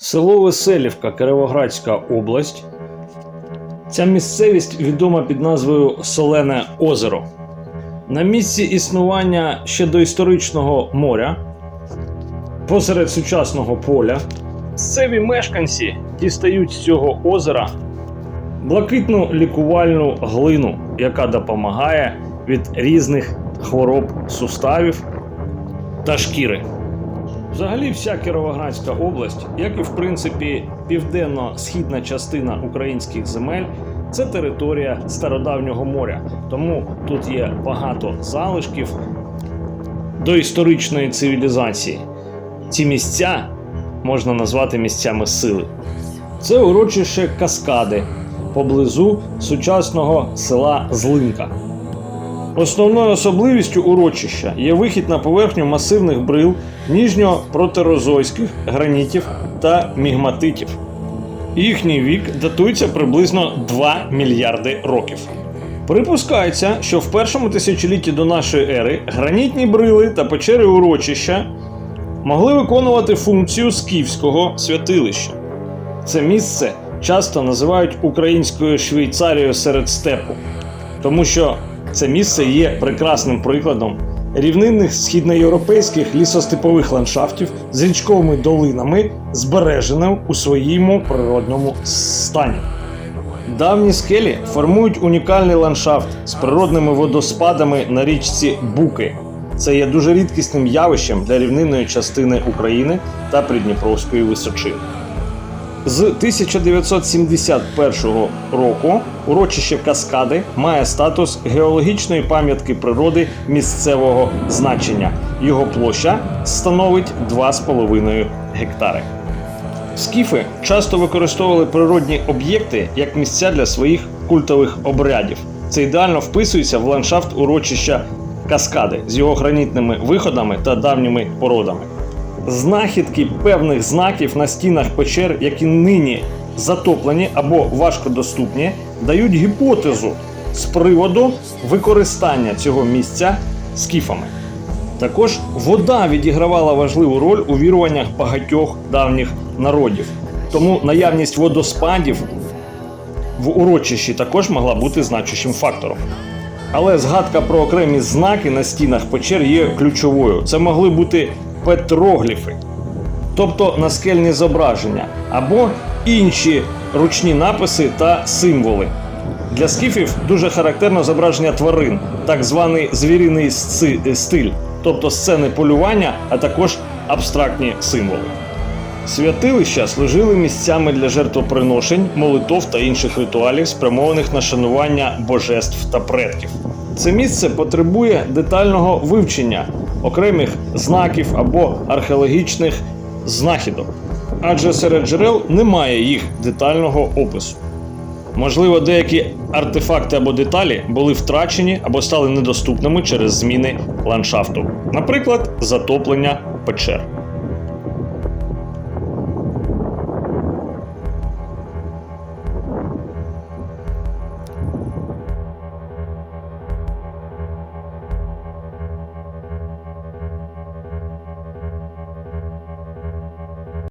Село Веселівка, Кировоградська область. Ця місцевість відома під назвою Солене озеро. На місці існування ще доісторичного моря, посеред сучасного поля, місцеві мешканці дістають з цього озера блакитну лікувальну глину, яка допомагає від різних хвороб суставів та шкіри. Взагалі, вся Кіровоградська область, як і в принципі південно-східна частина українських земель, це територія стародавнього моря. Тому тут є багато залишків доісторичної цивілізації. Ці місця можна назвати місцями сили. Це урочище Каскади поблизу сучасного села Злинка. Основною особливістю урочища є вихід на поверхню масивних брил ніжньопротерозойських гранітів та мігматитів. Їхній вік датується приблизно 2 мільярди років. Припускається, що в першому тисячолітті до нашої ери гранітні брили та печери урочища могли виконувати функцію скіфського святилища. Це місце часто називають українською Швейцарією серед степу, тому що це місце є прекрасним прикладом рівнинних східноєвропейських лісостепових ландшафтів з річковими долинами, збереженим у своєму природному стані. Давні скелі формують унікальний ландшафт з природними водоспадами на річці Буки. Це є дуже рідкісним явищем для рівнинної частини України та Придніпровської височини. З 1971 року урочище Каскади має статус геологічної пам'ятки природи місцевого значення. Його площа становить 2,5 гектари. Скіфи часто використовували природні об'єкти як місця для своїх культових обрядів. Це ідеально вписується в ландшафт урочища Каскади з його гранітними виходами та давніми породами. Знахідки певних знаків на стінах печер, які нині затоплені або важкодоступні, дають гіпотезу з приводу використання цього місця скіфами. Також вода відігравала важливу роль у віруваннях багатьох давніх народів. Тому наявність водоспадів в урочищі також могла бути значущим фактором. Але згадка про окремі знаки на стінах печер є ключовою. Це могли бути петрогліфи, тобто наскельні зображення, або інші ручні написи та символи. Для скіфів дуже характерно зображення тварин, так званий звіриний стиль, тобто сцени полювання, а також абстрактні символи. Святилища служили місцями для жертвоприношень, молитов та інших ритуалів, спрямованих на шанування божеств та предків. Це місце потребує детального вивчення окремих знаків або археологічних знахідок, адже серед джерел немає їх детального опису. Можливо, деякі артефакти або деталі були втрачені або стали недоступними через зміни ландшафту, наприклад, затоплення печер.